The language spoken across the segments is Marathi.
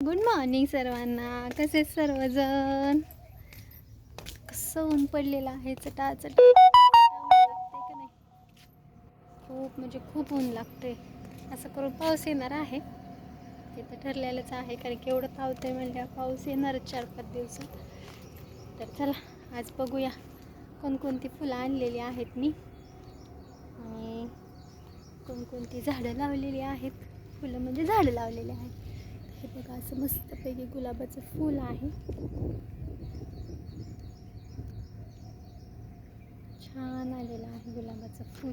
गुड मॉर्निंग सर्वांना. कसे सर्वजण? कसं ऊन पडलेलं आहे चटा चटा का नाही? खूप म्हणजे खूप ऊन लागते असं करून पाऊस येणार आहे. ते तर ठरलेलंच आहे कारण की एवढं तावतंय म्हणजे पाऊस येणार चार पाच दिवसात. तर चला आज बघूया कोणकोणती फुलं आणलेली आहेत मी. आणि कोणकोणती झाडं लावलेली आहेत. फुलं म्हणजे झाडं लावलेली आहेत. हे बघा असं मस्तपैकी गुलाबाचं फूल आहे. छान आलेलं आहे गुलाबाचं फूल.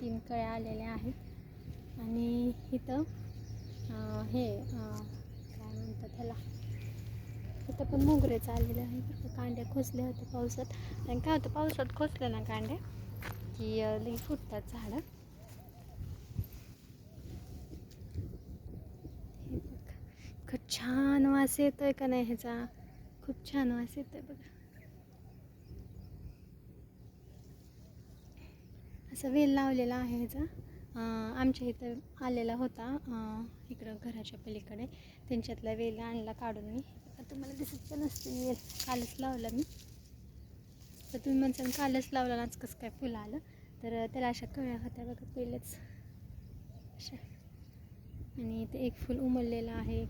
तीन कळ्या आलेल्या आहेत. आणि इथं हे काय म्हणतात त्याला? इथं पण मोगरेचं आलेलं आहे कांड्या खोचल्या होत्या पावसात. आणि काय होतं पावसात खोचल्या ना कांड्या? की लई फुटतात झाडं हे बघ खूप छान वास येतोय का नाही ह्याचा? खूप छान वास येतोय बघा. असं वेल लावलेला आहे ह्याचा. आमच्या इथं आलेला होता इकडं घराच्या पलीकडे. त्यांच्यातला वेल आणला काढून मी. आता तुम्हाला दिसत पण नसते वेल. कालच लावला मी. तर तुम्ही म्हणसान कालच लावला आज कसं काय फुलं आलं? तर त्याला अशा कळ्या होत्या बघा पहिलेच अशा. आणि इथे एक फुल उमललेलं आहे.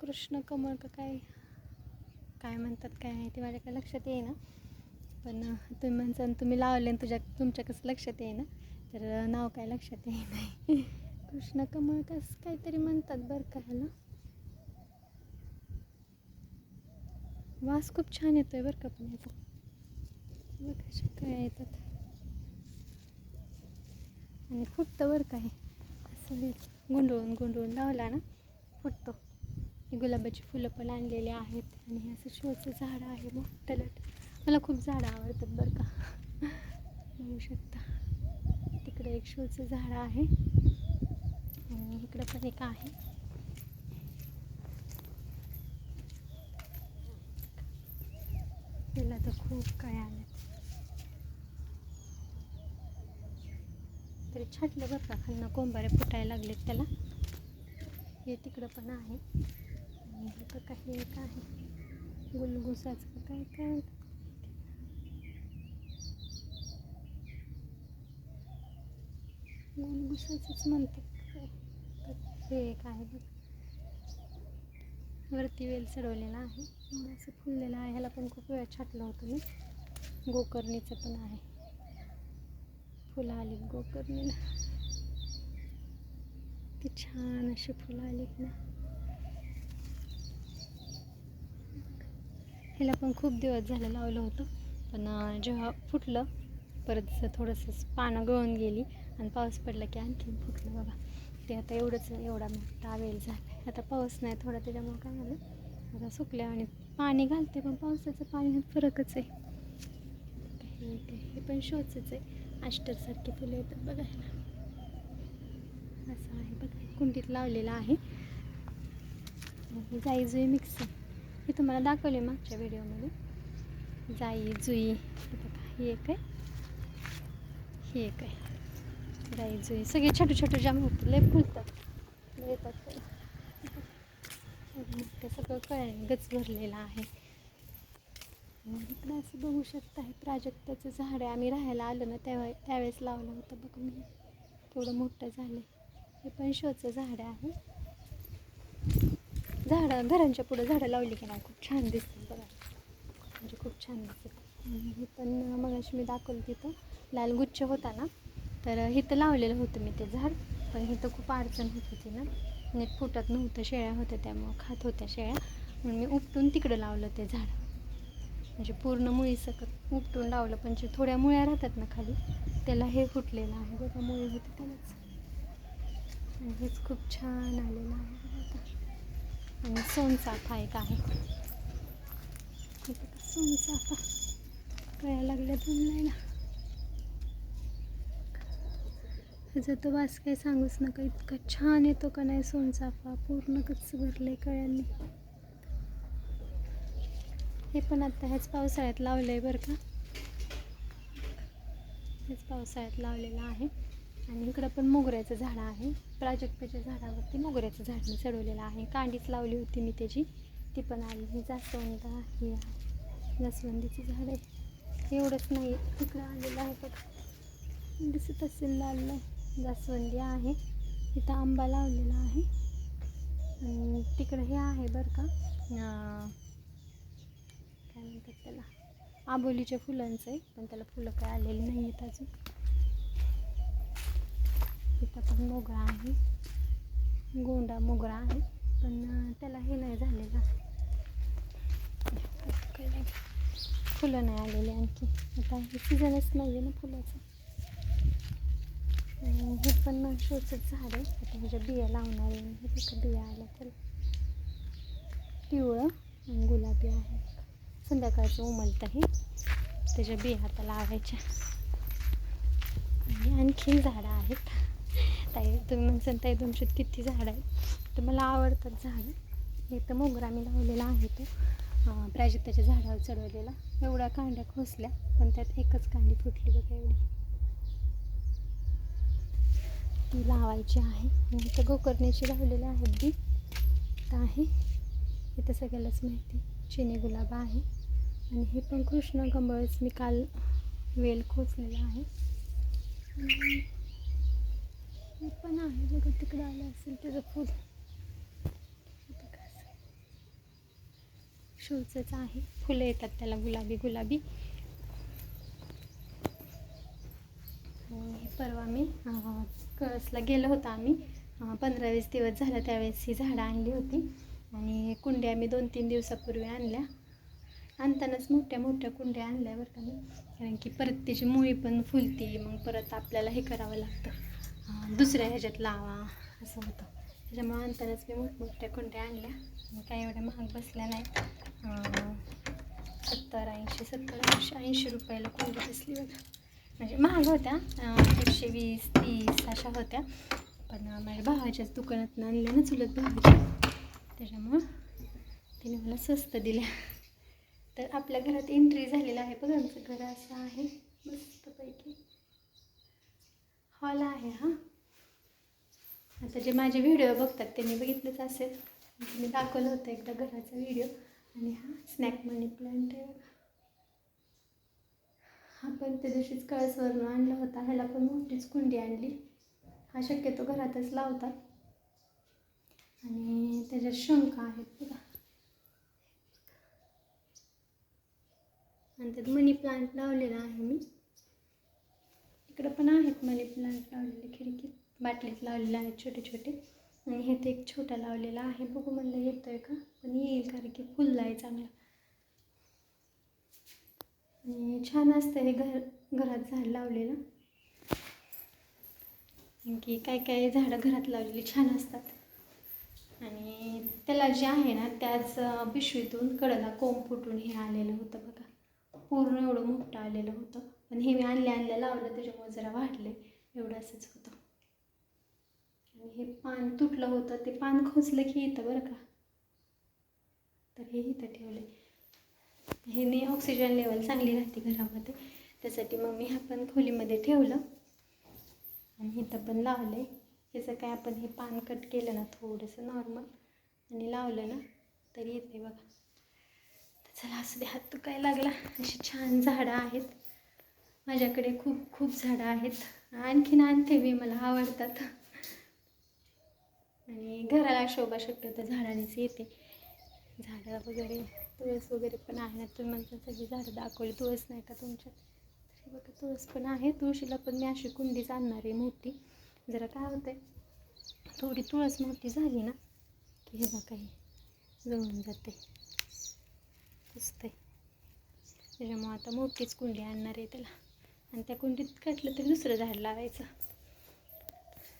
कृष्ण कमळ का काय? काय म्हणतात काय माहिती माझ्या काय लक्षात येईना. पण तुम्ही म्हणसान तुम्ही लावले आणि तुझ्या तुमच्या कसं लक्षात येईना. तर नाव काय लक्षात येई नाही कृष्ण कमळ कसं काहीतरी म्हणतात बरं का ह्याला? वास खूप छान येतोय बरं का पण याचा. कशा काय येतात. आणि फुटतं बरं का हे. असं गुंडळून गुंडळून लावला ना फुटतो. गुलाबाची फुलं पण आणलेली आहेत आणि हे असं शोचं झाड आहे मग लट. मला खूप झाडं आवडतात बरं का. बघू शकता. तिकडे एक शोचं झाड आहे. आणि इकडं पण एक आहे. तिला तर खूप काय आलं. छाटलं बरं का खालनं कोंबारे फुटायला लागलेत त्याला. हे तिकडं पण आहे. आणि काही एक आहे. गुलगुसाचं काय काय? गुलगुसाचंच म्हणते. हे एक आहे बघ. वरती वेल चढवलेला आहे. असं फुललेलं आहे. ह्याला पण खूप वेळा छाटलं होतं मी. गोकर्णीचं पण आहे. फुलं आलीत गोकर्णीला ती छान अशी फुलं आलीत ना. ह्याला पण खूप दिवस झालं लावलं होतं पण जेव्हा फुटलं परत असं थोडंसं पानं गळून गेली आणि पाऊस पडला की आणखीन फुटलं बघा. ते आता एवढंच एवढा मोठा वेळ झाला आता पाऊस नाही थोडा त्याच्यामुळं काय झालं? आता सुकल्या आणि पाणी घालते पण पावसाचं पाणी फरकच आहे. हे पण शोचच आहे. अष्टरसारखी फुले येतात बघायला. असं आहे बघा कुंडीत लावलेलं आहे. जाई जुई मिक्स हे तुम्हाला दाखवले मागच्या व्हिडिओमध्ये. जाई जुई हे बघा ही एक आहे. ही एक आहे. जाई जुई सगळे छोटे छोटे जाम होते लय फुलतात. येतात सगळं कळ गच भरलेलं आहे. इकडं असं बघू शकता हे प्राजक्ताचं झाड आहे. आम्ही राहायला आलो ना त्यावे त्यावेळेस लावलं होतं बघ मी. थोडं मोठं झालं हे पण शोचं झाड आहे. झाडं घरांच्या पुढं झाडं लावली की नाही? खूप छान दिसतात बघा. म्हणजे खूप छान दिसतात हे पण मगाशी मी दाखवलं तिथं. लाल गुच्छ होता ना? तर इथं लावलेलं होतं मी ते झाड. पण इथं खूप अडचण होत होती ना. नीट फुटत नव्हतं शेळ्या होत्या त्यामुळं खात होत्या शेळ्या. म्हणून मी उपटून तिकडं लावलं ते झाड. म्हणजे पूर्ण मुळीसकट उपटून लावलं पण जे थोड्या मुळ्या राहतात ना खाली त्याला हे फुटलेलं आहे बघा मुळी होती त्यालाच. आणि हेच खूप छान आलेलं आहे आता. आणि सोनचाफा एक आहे. सोनचाफा कळ्या लागल्या जमलायला त्याचा तो वास काही सांगूच नका इतका छान येतो का नाही सोनचाफा पूर्ण कच्च भरले कळ्यांनी. हे पण आता ह्याच पावसाळ्यात लावलं आहे बरं का. हेच पावसाळ्यात लावलेलं आहे. आणि इकडं पण मोगऱ्याचं झाड आहे. प्राजक्ताच्या झाडावरती मोगऱ्याचं झाड मी चढवलेलं आहे. कांडीच लावली होती मी त्याची. ती पण आली. ही जास्वंद ही आहे. जास्वंदीचं झाड आहे. एवढंच नाही. तिकडं आलेलं आहे बघ. दिसत असेल लाल जास्वंदी आहे. इथं आंबा लावलेला आहे. आणि तिकडं हे आहे बरं का. काय म्हणतात त्याला. आबोलीच्या फुलांचं आहे पण त्याला फुलं काय आलेली नाही आहेत अजून. इथं पण मोगरा आहे. गोंडा मोगरा आहे पण त्याला हे नाही झालेलं. काय फुलं नाही आलेली आणखी. आता हे सीझनच नाही आहे ना फुलाचं. हे पण शोचंच झाड आहे. आता ह्याच्या बिया लावणार आहे. तिथं बिया आल्या तर पिवळं गुलाबी आहे. संध्याकाळचं उमलतं हे त्याच्या बिया आता लावायच्या. आणि आणखीन झाडं आहेत. ताई तुम्ही म्हणसान ताई तुमच्यात किती झाडं आहेत. तर मला आवडतात झाडं. हे तर मोगरा मी लावलेला आहे तो. प्राजक्ताच्या झाडावर चढवलेला. एवढ्या कांड्या खोसल्या पण त्यात एकच कांडी फुटली बघा एवढी. ती लावायची आहे. आणि इथं गोकर्ण्याची लावलेली आहेत बी तर आहे. इथं सगळ्यालाच माहिती. चिनी गुलाब आहे. आणि हे पण कृष्ण कमळच मी काल वेल खोचलेला आहे. हे पण आहे. बघा तिकडं आलं असेल त्याचं फूल. शोचंच आहे. फुलं येतात त्याला गुलाबी गुलाबी. आणि हे परवा मी कळसला गेलो होतो आम्ही. पंधरा वीस दिवस झालं त्यावेळेस ही झाडं आणली होती. आणि कुंड्या मी दोन तीन दिवसापूर्वी आणल्या. आणतानाच मोठ्या मोठ्या कुंड्या आणल्या बरं का मी. कारण की परत त्याची मुळी पण फुलती मग परत आपल्याला हे करावं लागतं. दुसऱ्या ह्याच्यात लावा असं होतं. त्याच्यामुळे आणतानाच मी मोठमोठ्या कुंड्या आणल्या. आणि काही एवढ्या महाग बसल्या नाही. सत्तर ऐंशी सत्तर ऐंशी ऐंशी रुपयाला कुंडी बसली बघा. म्हणजे महाग होत्या. एकशे वीस तीस अशा होत्या. पण माझ्या भावाच्याच दुकानात आणल्या ना चुलत भावाच्या. त्याच्यामुळं तिने मला स्वस्त दिल्या. तर आपल्या घरात एंट्री झालेलं आहे बघा आमचं घर असं आहे. मस्तपैकी. हॉल आहे हा. आता जे माझे व्हिडिओ बघतात त्यांनी बघितलंच असेल. मी दाखवलं होतं एकदा घराचा व्हिडिओ आणि हा स्नॅक मनी प्लांट आपण पण त्या दिवशीच कळसवरून आणला होता. ह्याला पण मोठीच कुंडी आणली. हा शक्यतो घरातच लावतात. आणि त्याच्यात शंख आहेत बघा. आणि त्यात मनी प्लांट लावलेला आहे मी. इकडं पण आहेत मनी प्लांट लावलेले खिडकीत बाटलीत लावलेले आहेत छोटे छोटे आणि हे ते एक छोटा लावलेला आहे. बघू म्हणलं येतो आहे का? पण येईल कारण की फुलला आहे चांगला आणि छान असतं हे घर घरात झाड लावलेलं. आणखी की काय काय झाडं घरात लावलेली छान असतात. आणि त्याला जे आहे ना त्याच पिशवीतून कडला कोंब फुटून हे आलेलं होतं बघा. पूर्ण एवढं मोठं आलेलं होतं. पण हे मी आणल्या आणल्या लावलं त्याच्यामुळे जरा वाढले. एवढं असंच होतं. आणि हे पान तुटलं होतं. ते पान खोचलं की येतं बरं का. तर हे इथं ठेवले ह्याने ऑक्सिजन लेवल चांगली राहते घरामध्ये. त्यासाठी मग मी हा पण खोलीमध्ये ठेवलं. आणि इथं पण लावलं आहे ह्याचं काय आपण हे पान कट केलं ना थोडंसं नॉर्मल आणि लावलं ना तरी येते बघा. चला असं दे हात दुखायला लागला. अशी छान झाडं आहेत. माझ्याकडे खूप खूप झाडं आहेत. आणखीन आणते मी मला आवडतात. आणि घराला शोभा शक्यतो झाडानेच येते. झाडं वगैरे तुळस वगैरे पण आहे ना तुम्ही म्हणता सगळी झाडं दाखवली. तुळस नाही का तुमच्या? तरी बघा तुळस पण आहे. तुळशीला पण मी अशी कुंडीच आणणार आहे मोठी. जरा काय होतंय थोडी तुळस मोठी झाली ना की हे बघा काही जळून जाते. पुसते त्याच्यामुळं आता मोठीच कुंडी आणणार आहे त्याला. आणि त्या कुंडीत काढलं तरी दुसरं झाड लावायचं.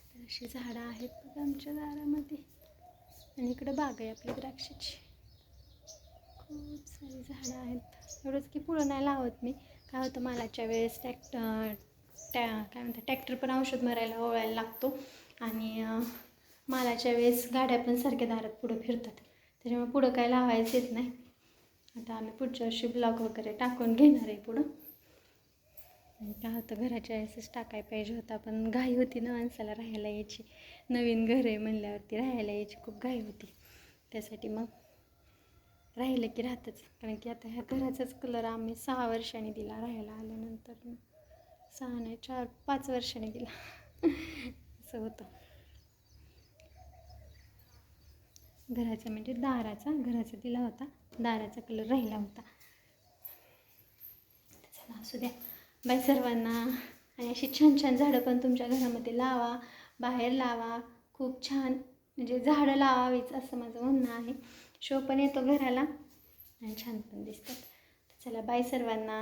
तर अशी झाडं आहेत बघा आमच्या दारामध्ये आणि इकडं बाग आहे आपली द्राक्षाची. खूप सारी झाडं आहेत. एवढंच की पुढं नाही लावत मी. काय होतं मालाच्या वेळेस टॅक्ट टॅ काय म्हणतात ट्रॅक्टर पण औषध मारायला ओळायला लागतो. आणि मालाच्या वेळेस गाड्या पण सारख्या दारात पुढं फिरतात. त्याच्यामुळे पुढं काय लावायचं येत नाही. आता आम्ही पुढच्या वर्षी ब्लॉग वगैरे टाकून घेणार आहे पुढं. आणि काय होतं घराच्या वेळेसच टाकायला पाहिजे होता. पण घाई होती ना माणसाला राहायला यायची. नवीन घर आहे म्हणल्यावरती राहायला यायची खूप घाई होती. त्यासाठी मग राहिलं की राहतच. कारण की आता ह्या घराचाच कलर आम्ही सहा वर्षांनी दिला राहायला आल्यानंतर. मग सहा नाही चार पाच वर्षांनी दिला. असं होतं. घराचा म्हणजे दाराचा घराचा दिला होता. दाराचा कलर राहिला होता. चला असू द्या. बाय सर्वांना आणि अशी छान छान झाडं पण तुमच्या घरामध्ये लावा बाहेर लावा. खूप छान म्हणजे झाडं लावावीच असं माझं म्हणणं आहे. शो पण येतो घराला आणि छान पण दिसतात. चला बाय सर्वांना